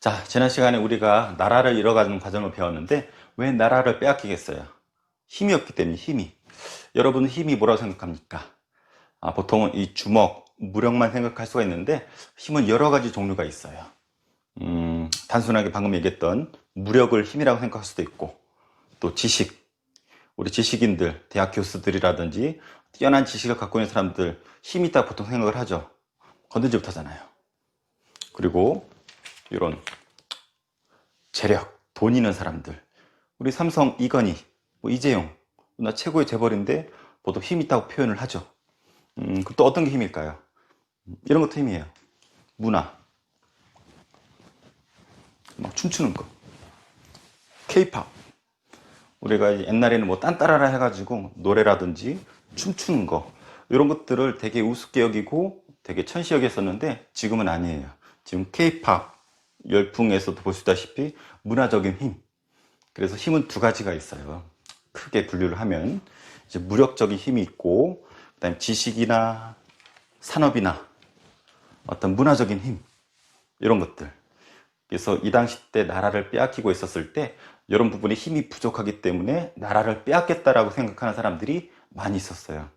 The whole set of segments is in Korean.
자, 지난 시간에 우리가 나라를 잃어가는 과정을 배웠는데 왜 나라를 빼앗기겠어요? 힘이 없기 때문에 힘이. 여러분은 힘이 뭐라고 생각합니까? 아, 보통은 이 주먹, 무력만 생각할 수가 있는데 힘은 여러 가지 종류가 있어요. 음, 단순하게 방금 얘기했던 무력을 힘이라고 생각할 수도 있고 또 지식, 우리 지식인들, 대학 교수들이라든지 뛰어난 지식을 갖고 있는 사람들 힘이 있다고 보통 생각을 하죠. 건들지 못하잖아요. 그리고 이런 재력, 돈 있는 사람들. 우리 삼성 이건희, 뭐 이재용, 나 최고의 재벌인데 보통 힘 있다고 표현을 하죠. 음, 또 어떤 게 힘일까요? 이런 것도 힘이에요. 문화. 막 춤추는 거. 케이팝. 우리가 옛날에는 뭐 딴따라라 해가지고 노래라든지 춤추는 거. 이런 것들을 되게 우습게 여기고 되게 천시 여겼었는데 지금은 아니에요. 지금 케이팝 열풍에서도 있다시피 문화적인 힘. 그래서 힘은 두 가지가 있어요. 크게 분류를 하면 이제 무력적인 힘이 있고 그다음에 지식이나 산업이나 어떤 문화적인 힘 이런 것들. 그래서 이 당시 때 나라를 빼앗기고 있었을 때 이런 부분에 힘이 부족하기 때문에 나라를 빼앗겠다라고 생각하는 사람들이 많이 있었어요.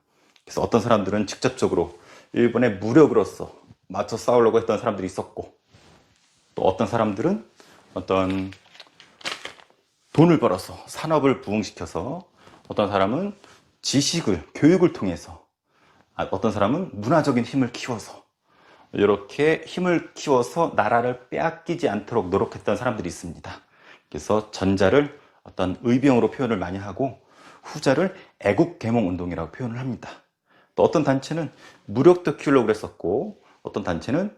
그래서 어떤 사람들은 직접적으로 일본의 무력으로서 맞서 싸우려고 했던 사람들이 있었고 또 어떤 사람들은 어떤 돈을 벌어서 산업을 부흥시켜서 어떤 사람은 지식을 교육을 통해서 아, 어떤 사람은 문화적인 힘을 키워서 이렇게 힘을 키워서 나라를 빼앗기지 않도록 노력했던 사람들이 있습니다. 그래서 전자를 어떤 의병으로 표현을 많이 하고 후자를 애국 계몽 운동이라고 표현을 합니다. 또 어떤 단체는 무력도 키우려고 그랬었고 어떤 단체는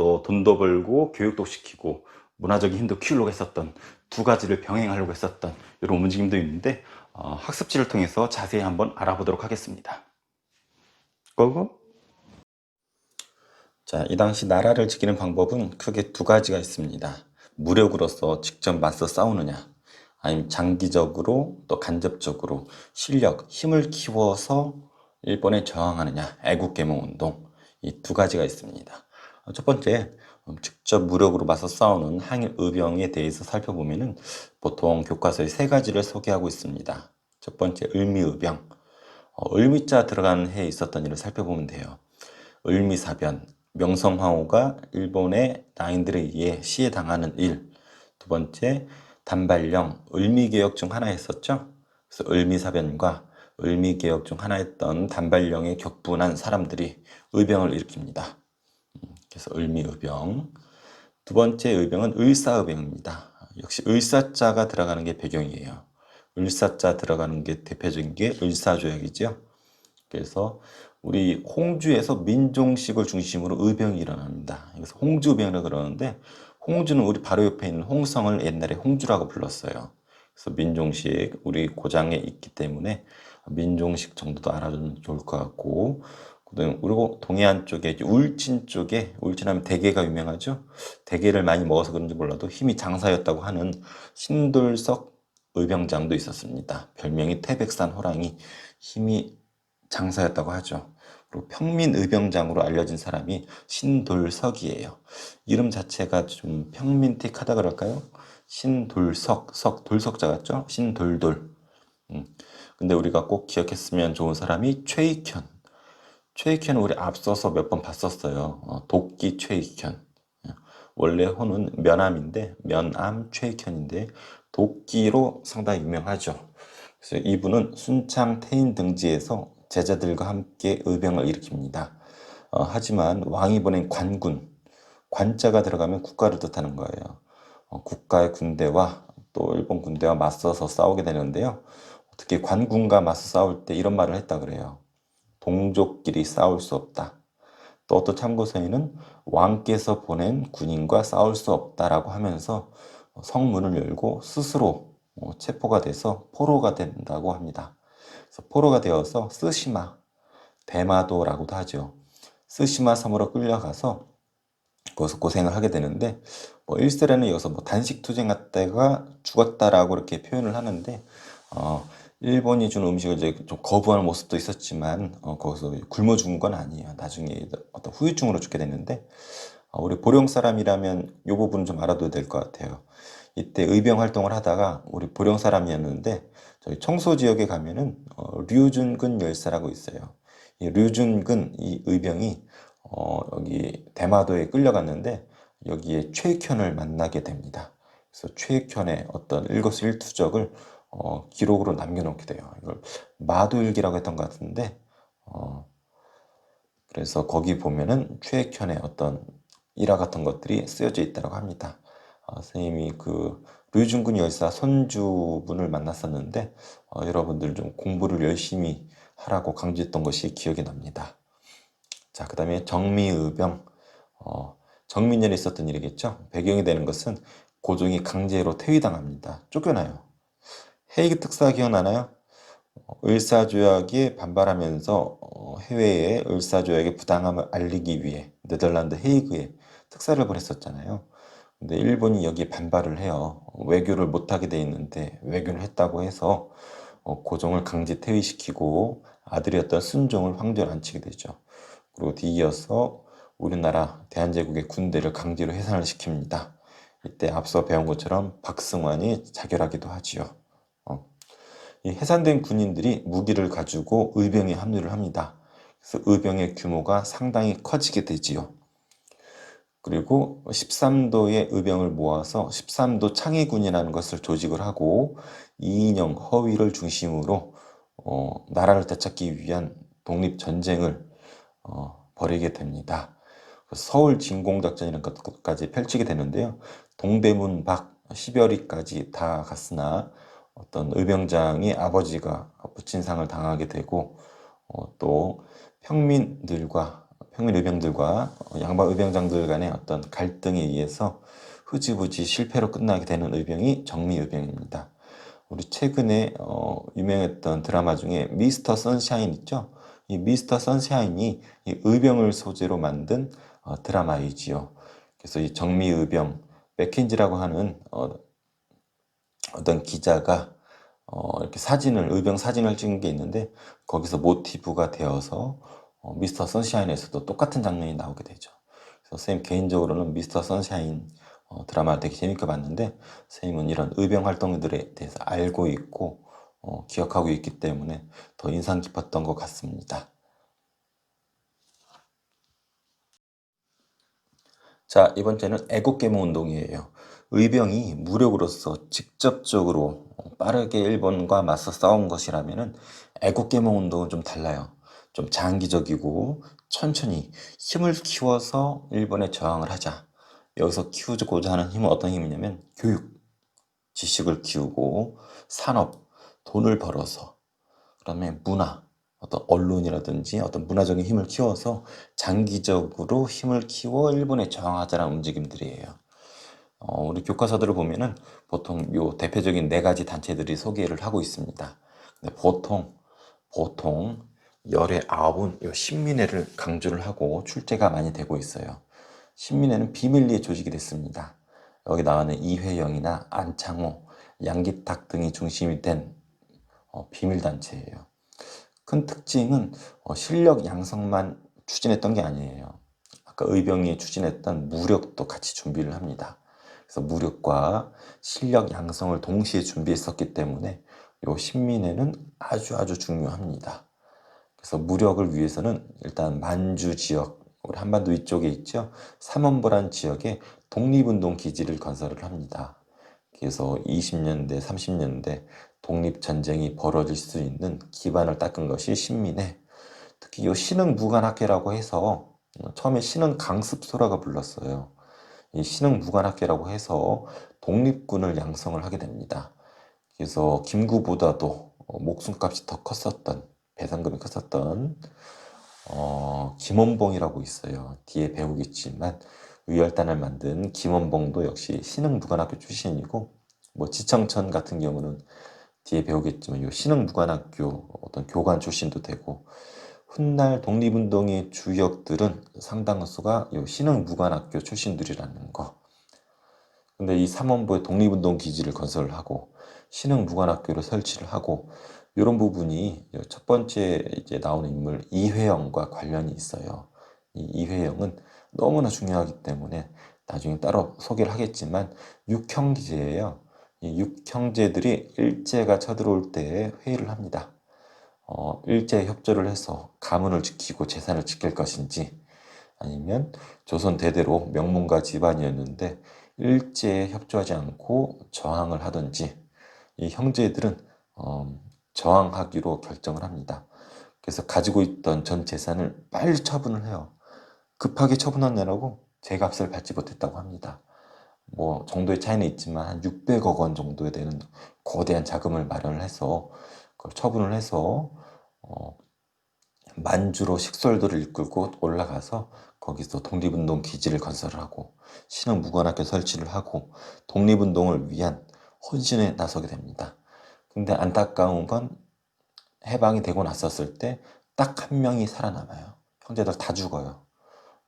또 돈도 벌고 교육도 시키고 문화적인 힘도 키우려고 했었던 두 가지를 병행하려고 했었던 이런 움직임도 있는데 어, 학습지를 통해서 자세히 한번 알아보도록 하겠습니다. 고고. 자, 이 당시 나라를 지키는 방법은 크게 두 가지가 있습니다. 무력으로서 직접 맞서 싸우느냐, 아니면 장기적으로 또 간접적으로 실력, 힘을 키워서 일본에 저항하느냐, 애국계몽 운동 이 두 가지가 있습니다. 첫 번째, 직접 무력으로 맞서 싸우는 항일 의병에 대해서 살펴보면은 보통 교과서에 세 가지를 소개하고 있습니다. 첫 번째, 을미의병. 어, 을미자 들어가는 해에 있었던 일을 살펴보면 돼요. 을미사변, 명성황후가 일본의 나인들에 의해 시해 당하는 일. 두 번째, 단발령, 을미개혁 중 하나였었죠. 그래서 을미사변과 을미개혁 중 하나였던 단발령에 격분한 사람들이 의병을 일으킵니다. 그래서 을미의병. 두 번째 의병은 을사의병입니다. 역시 을사자가 들어가는 게 배경이에요. 을사자 들어가는 게 대표적인 게 을사조약이죠. 그래서 우리 홍주에서 민종식을 중심으로 의병이 일어납니다. 그래서 홍주의병이라고 그러는데 홍주는 우리 바로 옆에 있는 홍성을 옛날에 홍주라고 불렀어요. 그래서 민종식 우리 고장에 있기 때문에 민종식 정도도 알아두면 좋을 것 같고 그리고 동해안 쪽에 울진 쪽에 울진하면 대게가 유명하죠. 대게를 많이 먹어서 그런지 몰라도 힘이 장사였다고 하는 신돌석 의병장도 있었습니다. 별명이 태백산 호랑이 힘이 장사였다고 하죠. 그리고 평민 의병장으로 알려진 사람이 신돌석이에요. 이름 자체가 좀 평민틱하다 그럴까요? 신돌석, 석, 돌석자 같죠? 신돌돌. 음. 근데 우리가 꼭 기억했으면 좋은 사람이 최익현. 최익현은 우리 앞서서 몇 번 봤었어요. 어, 도끼 최익현. 원래 호는 면암인데 면암 최익현인데 도끼로 상당히 유명하죠. 그래서 이분은 순창 태인 등지에서 제자들과 함께 의병을 일으킵니다. 어, 하지만 왕이 보낸 관군, 관자가 들어가면 국가를 뜻하는 거예요. 어, 국가의 군대와 또 일본 군대와 맞서서 싸우게 되는데요. 특히 관군과 맞서 싸울 때 이런 말을 했다 그래요. 동족끼리 싸울 수 없다. 또 어떤 참고서에는 왕께서 보낸 군인과 싸울 수 없다라고 하면서 성문을 열고 스스로 어, 체포가 돼서 포로가 된다고 합니다. 그래서 포로가 되어서 쓰시마, 대마도라고도 하죠. 쓰시마 섬으로 끌려가서 거기서 고생을 하게 되는데 뭐 일설에는 이어서 뭐 단식 투쟁했다가 죽었다라고 이렇게 표현을 하는데 어, 일본이 준 음식을 이제 좀 거부하는 모습도 있었지만 어, 거기서 굶어 죽은 건 아니에요. 나중에 어떤 후유증으로 죽게 됐는데 어, 우리 보령 사람이라면 이 부분 좀 알아둬야 될 것 같아요. 이때 의병 활동을 하다가 우리 보령 사람이었는데 저희 청소 지역에 가면은 어, 류준근 열사라고 있어요. 이 류준근 이 의병이 어, 여기 대마도에 끌려갔는데 여기에 최익현을 만나게 됩니다. 그래서 최익현의 어떤 일거수일투족을 어, 기록으로 남겨놓게 돼요. 이걸 마도일기라고 했던 것 같은데 어, 그래서 거기 보면은 최익현의 어떤 일화 같은 것들이 쓰여져 있다고 합니다. 어, 선생님이 그 류중근 열사 손주분을 만났었는데 어, 여러분들 좀 공부를 열심히 하라고 강조했던 것이 기억이 납니다. 자, 그 다음에 정미의병 어, 정민년에 있었던 일이겠죠. 배경이 되는 것은 고종이 강제로 퇴위당합니다. 쫓겨나요. 헤이그 특사 기억나나요? 어, 을사조약에 반발하면서 어, 해외에 을사조약의 부당함을 알리기 위해 네덜란드 헤이그에 특사를 보냈었잖아요. 근데 일본이 여기에 반발을 해요. 외교를 못하게 돼 있는데 외교를 했다고 해서 어, 고종을 강제 퇴위시키고 아들이었던 순종을 황제로 앉히게 되죠. 그리고 뒤이어서 우리나라 대한제국의 군대를 강제로 해산을 시킵니다. 이때 앞서 배운 것처럼 박승환이 자결하기도 하지요. 어. 이 해산된 군인들이 무기를 가지고 의병에 합류를 합니다. 그래서 의병의 규모가 상당히 커지게 되지요. 그리고 13도의 의병을 모아서 13도 창의군이라는 것을 조직을 하고 이인영, 허위를 중심으로 어, 나라를 되찾기 위한 독립전쟁을 어, 벌이게 됩니다. 서울 진공작전이라는 것까지 펼치게 되는데요. 동대문 밖 10여리까지 다 갔으나 어떤 의병장이 아버지가 부친상을 당하게 되고 어, 또 평민들과 평민 의병들과 양반 의병장들 간의 어떤 갈등에 의해서 흐지부지 실패로 끝나게 되는 의병이 정미 의병입니다. 우리 최근에 어, 유명했던 드라마 중에 미스터 선샤인 있죠? 이 미스터 선샤인이 이 의병을 소재로 만든 어, 드라마이지요. 그래서 이 정미 의병 맥킨지라고 하는 어, 어떤 기자가 어, 이렇게 사진을 의병 사진을 찍은 게 있는데 거기서 모티브가 되어서 어, 미스터 선샤인에서도 똑같은 장면이 나오게 되죠. 그래서 선생님 개인적으로는 미스터 선샤인 어, 드라마 되게 재밌게 봤는데 선생님은 이런 의병 활동들에 대해서 알고 있고 어, 기억하고 있기 때문에 더 인상 깊었던 것 같습니다. 자, 이번 주는 애국계몽 운동이에요. 의병이 무력으로서 직접적으로 빠르게 일본과 맞서 싸운 것이라면 애국계몽 운동은 좀 달라요. 좀 장기적이고 천천히 힘을 키워서 일본에 저항을 하자. 여기서 키우고자 하는 힘은 어떤 힘이냐면 교육, 지식을 키우고 산업, 돈을 벌어서 그다음에 문화, 어떤 언론이라든지 어떤 문화적인 힘을 키워서 장기적으로 힘을 키워 일본에 저항하자는 움직임들이에요. 어, 우리 교과서들을 보면은 보통 요 대표적인 네 가지 단체들이 소개를 하고 있습니다. 근데 보통 보통 열의 아홉은 요 신민회를 강조를 하고 출제가 많이 되고 있어요. 신민회는 비밀리에 조직이 됐습니다. 여기 나오는 이회영이나 안창호, 양기탁 등이 중심이 된 어, 비밀단체예요. 큰 특징은 어, 실력 양성만 추진했던 게 아니에요. 아까 의병이 추진했던 무력도 같이 준비를 합니다. 그래서 무력과 실력 양성을 동시에 준비했었기 때문에 요 신민회는 아주 아주 중요합니다. 그래서 무력을 위해서는 일단 만주 지역, 우리 한반도 이쪽에 있죠. 삼원보란 지역에 독립운동 기지를 건설을 합니다. 그래서 20년대, 30년대 독립전쟁이 벌어질 수 있는 기반을 닦은 것이 신민회. 특히 이 신흥 무관학회라고 해서 처음에 신흥 강습소라가 불렀어요. 이 신흥 무관학회라고 해서 독립군을 양성을 하게 됩니다. 그래서 김구보다도 목숨값이 더 컸었던 배상금이 컸었던 어, 김원봉이라고 있어요. 뒤에 배우겠지만 의열단을 만든 김원봉도 역시 신흥무관학교 출신이고 뭐 지청천 같은 경우는 뒤에 배우겠지만 이 신흥무관학교 어떤 교관 출신도 되고 훗날 독립운동의 주역들은 상당수가 이 신흥무관학교 출신들이라는 거. 근데 이 삼원부에 독립운동 기지를 건설을 하고 신흥무관학교를 설치를 하고 이런 부분이 첫 번째 이제 나오는 인물 이회영과 관련이 있어요. 이 이회영은 너무나 중요하기 때문에 나중에 따로 소개를 하겠지만 육형제예요. 이 육형제들이 일제가 쳐들어올 때 회의를 합니다. 어, 일제 협조를 해서 가문을 지키고 재산을 지킬 것인지 아니면 조선 대대로 명문가 집안이었는데 일제에 협조하지 않고 저항을 하든지 이 형제들은 어, 저항하기로 결정을 합니다. 그래서 가지고 있던 전 재산을 빨리 처분을 해요. 급하게 처분하느라고 제값을 받지 못했다고 합니다. 뭐 정도의 차이는 있지만 한 600억 원 정도에 되는 거대한 자금을 마련을 해서 그걸 처분을 해서 어, 만주로 식솔도를 이끌고 올라가서 거기서 독립운동 기지를 건설하고 신흥 무관학교 설치를 하고 독립운동을 위한 헌신에 나서게 됩니다. 근데 안타까운 건 해방이 되고 났었을 때 딱 한 명이 살아남아요. 형제들 다 죽어요.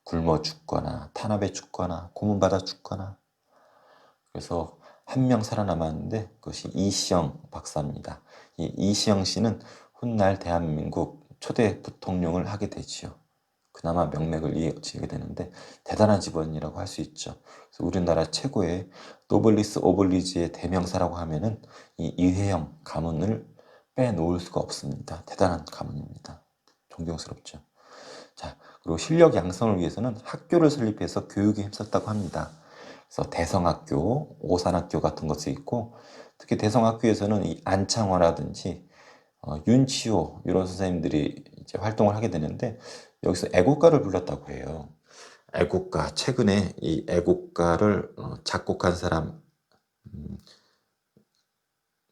굶어 죽거나 탄압에 죽거나 고문받아 죽거나 그래서 한 명 살아남았는데 그것이 이시영 박사입니다. 이 이시영 씨는 훗날 대한민국 초대 부통령을 하게 되지요. 그나마 명맥을 이어지게 되는데 대단한 집안이라고 할 수 있죠. 우리나라 최고의 노블리스 오블리지의 대명사라고 하면은 이 이회영 가문을 빼놓을 수가 없습니다. 대단한 가문입니다. 존경스럽죠. 자, 그리고 실력 양성을 위해서는 학교를 설립해서 교육에 힘썼다고 합니다. 그래서 대성학교, 오산학교 같은 것도 있고 특히 대성학교에서는 이 안창호라든지 어, 윤치호 이런 선생님들이 이제 활동을 하게 되는데 여기서 애국가를 불렀다고 해요. 애국가 최근에 이 애국가를 어, 작곡한 사람 음,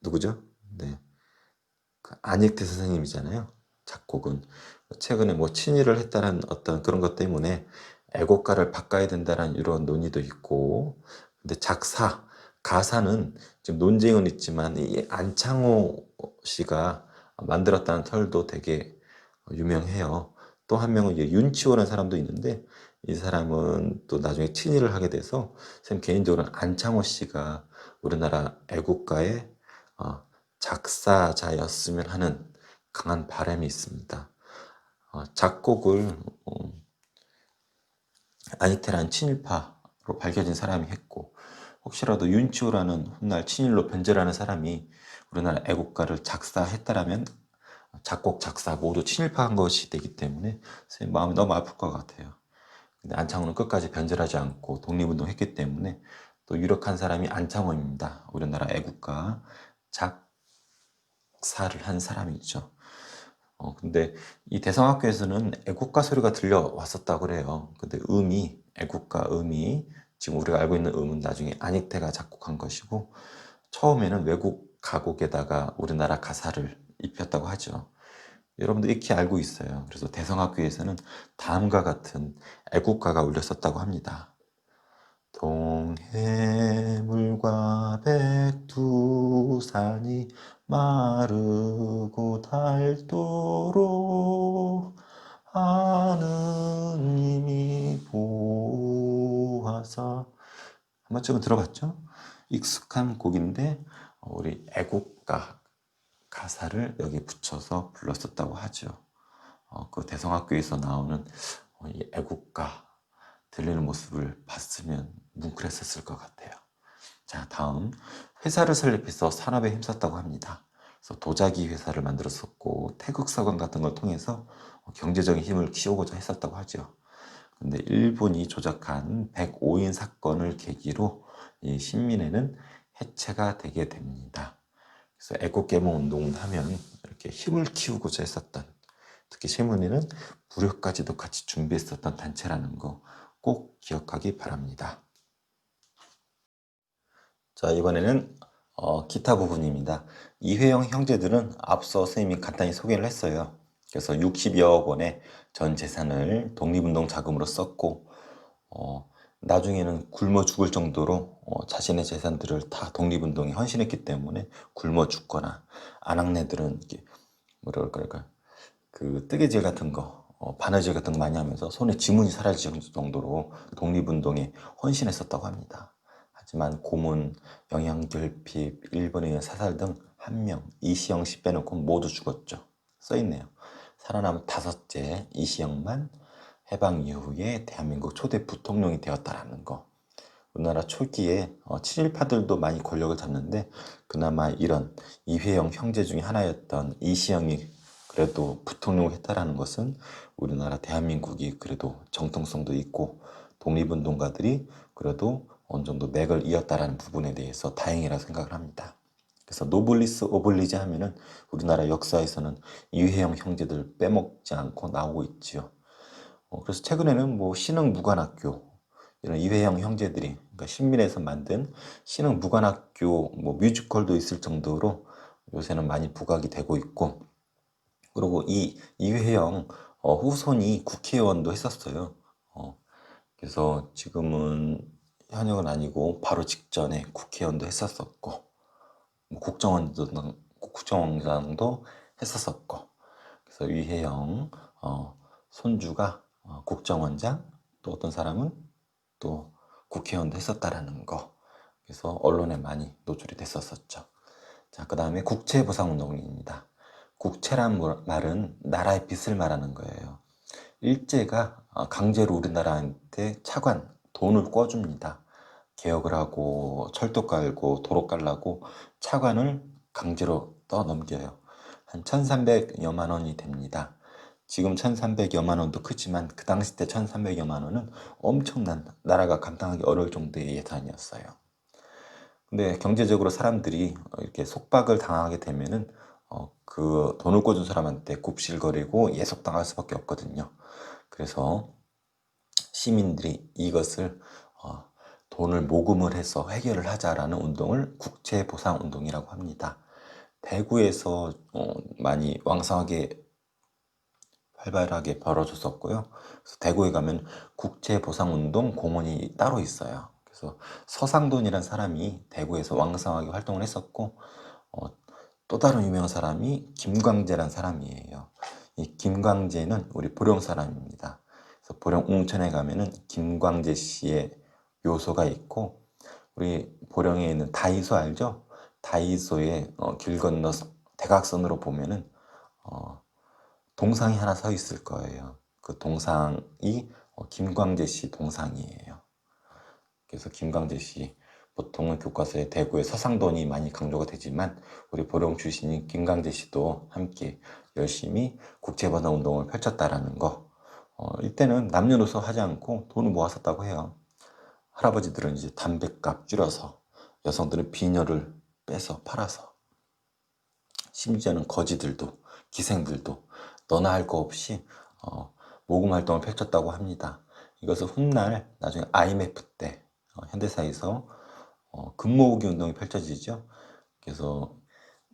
누구죠? 네, 그 안익태 선생님이잖아요. 작곡은 최근에 뭐 친일을 했다는 어떤 그런 것 때문에 애국가를 바꿔야 된다는 이런 논의도 있고 근데 작사 가사는 지금 논쟁은 있지만 이 안창호 씨가 만들었다는 털도 되게 유명해요. 또 한 명은 윤치호라는 사람도 있는데 이 사람은 또 나중에 친일을 하게 돼서 선 개인적으로는 안창호 씨가 우리나라 애국가의 어, 작사자였으면 하는 강한 바람이 있습니다. 어, 작곡을 어, 아니테란 친일파로 밝혀진 사람이 했고 혹시라도 윤치호라는 훗날 친일로 변절하는 사람이 우리나라 애국가를 작사했다라면 작곡, 작사 모두 친일파한 것이 되기 때문에 선생님 마음이 너무 아플 것 같아요. 근데 안창호는 끝까지 변절하지 않고 독립운동했기 때문에 또 유력한 사람이 안창호입니다. 우리나라 애국가 작사를 한 사람이죠. 어, 근데 이 대성학교에서는 애국가 소리가 들려왔었다고 그래요. 근데 음이, 애국가 음이, 지금 우리가 알고 있는 음은 나중에 안익태가 작곡한 것이고, 처음에는 외국 가곡에다가 우리나라 가사를 입혔다고 하죠. 여러분도 익히 알고 있어요. 그래서 대성학교에서는 다음과 같은 애국가가 울렸었다고 합니다. 동해물과 백두산이 마르고 닳도록 하느님이 보호하사 한 번쯤은 들어봤죠? 익숙한 곡인데 우리 애국가 가사를 여기 붙여서 불렀었다고 하죠. 어, 그 대성학교에서 나오는 어, 이 애국가 들리는 모습을 봤으면 뭉클했었을 것 같아요. 자, 다음 회사를 설립해서 산업에 힘썼다고 합니다. 그래서 도자기 회사를 만들었었고 태극사관 같은 걸 통해서 경제적인 힘을 키우고자 했었다고 하죠. 근데 일본이 조작한 105인 사건을 계기로 이 신민회는 해체가 되게 됩니다. 그래서 애국개몽 운동을 하면 이렇게 힘을 키우고자 했었던 특히 신문회는 무력까지도 같이 준비했었던 단체라는 거 꼭 기억하기 바랍니다. 자 이번에는 어, 기타 부분입니다. 이회영 형제들은 앞서 선생님이 간단히 소개를 했어요. 그래서 60여억 원의 전 재산을 독립운동 자금으로 썼고 어, 나중에는 굶어 죽을 정도로 어, 자신의 재산들을 다 독립운동에 헌신했기 때문에 굶어 죽거나 아낙네들은 이게 뭐라 그럴까 그 뜨개질 같은 거 어, 바느질 같은 거 많이 하면서 손에 지문이 사라질 정도로 독립운동에 헌신했었다고 합니다. 하지만 고문, 영양결핍, 일본인의 사살 등 한 명, 이시영 씨 빼놓고 모두 죽었죠. 써있네요. 살아남은 다섯째 이시영만 해방 이후에 대한민국 초대 부통령이 되었다라는 거. 우리나라 초기에 어, 친일파들도 많이 권력을 잡는데 그나마 이런 이회영 형제 중에 하나였던 이시영이 그래도 부통령을 했다라는 것은 우리나라 대한민국이 그래도 정통성도 있고 독립운동가들이 그래도 어느 정도 맥을 이었다라는 부분에 대해서 다행이라 생각을 합니다. 그래서 노블리스 오블리지 하면은 우리나라 역사에서는 이회영 형제들 빼먹지 않고 나오고 있지요. 어, 그래서 최근에는 뭐 신흥 무관학교 이런 이회영 형제들이 그러니까 신민에서 만든 신흥 무관학교 뭐 뮤지컬도 있을 정도로 요새는 많이 부각이 되고 있고 그리고 이 이회영 어, 후손이 국회의원도 했었어요. 어, 그래서 지금은 현역은 아니고 바로 직전에 국회의원도 했었었고 뭐 국정원도 국정원장도 했었었고 그래서 이회영 어, 손주가 어, 국정원장 또 어떤 사람은 또 국회의원도 했었다라는 거 그래서 언론에 많이 노출이 됐었었죠. 자, 그 다음에 국채보상운동입니다. 국채란 뭐- 말은 나라의 빚을 말하는 거예요. 일제가 어, 강제로 우리나라한테 차관, 돈을 꿔줍니다. 개혁을 하고 철도 깔고 도로 깔라고 차관을 강제로 떠넘겨요. 한 1300여만 원이 됩니다. 지금 1300여만 원도 크지만 그 당시 때 1300여만 원은 엄청난 나라가 감당하기 어려울 정도의 예산이었어요. 근데 경제적으로 사람들이 이렇게 속박을 당하게 되면은 어, 그 돈을 꿔준 사람한테 굽실거리고 예속당할 수밖에 없거든요. 그래서 시민들이 이것을 어, 돈을 모금을 해서 해결을 하자라는 운동을 국채보상운동이라고 합니다. 대구에서 어, 많이 왕성하게 활발하게 벌어졌었고요. 대구에 가면 국채보상운동 공원이 따로 있어요. 그래서 서상돈이라는 사람이 대구에서 왕성하게 활동을 했었고 어, 또 다른 유명한 사람이 김광재라는 사람이에요. 이 김광재는 우리 보령 사람입니다. 보령 웅천에 가면은 김광재 씨의 묘소가 있고 우리 보령에 있는 다이소 알죠? 다이소에 어, 길 건너 대각선으로 보면은 어, 동상이 하나 서 있을 거예요. 그 동상이 어, 김광재 씨 동상이에요. 그래서 김광재 씨 보통은 교과서에 대구의 서상돈이 많이 강조가 되지만 우리 보령 출신인 김광재 씨도 함께 열심히 국제반화 운동을 펼쳤다라는 거. 어, 이때는 남녀노소 하지 않고 돈을 모았었다고 해요. 할아버지들은 이제 담배값 줄여서 여성들은 비녀를 빼서 팔아서 심지어는 거지들도 기생들도 너나 할 거 없이 어, 모금 활동을 펼쳤다고 합니다. 이것을 훗날 나중에 IMF 때 어, 현대사에서 어, 금모으기 운동이 펼쳐지죠. 그래서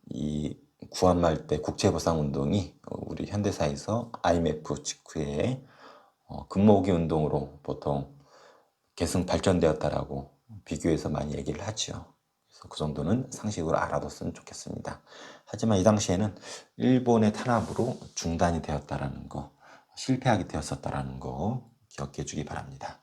이 구한말 때 국제보상 운동이 어, 우리 현대사에서 IMF 직후에 어, 금모으기 운동으로 보통 계승 발전되었다라고 비교해서 많이 얘기를 하죠. 그래서 그 정도는 상식으로 알아뒀으면 좋겠습니다. 하지만 이 당시에는 일본의 탄압으로 중단이 되었다라는 거, 실패하게 되었었다라는 거 기억해 주기 바랍니다.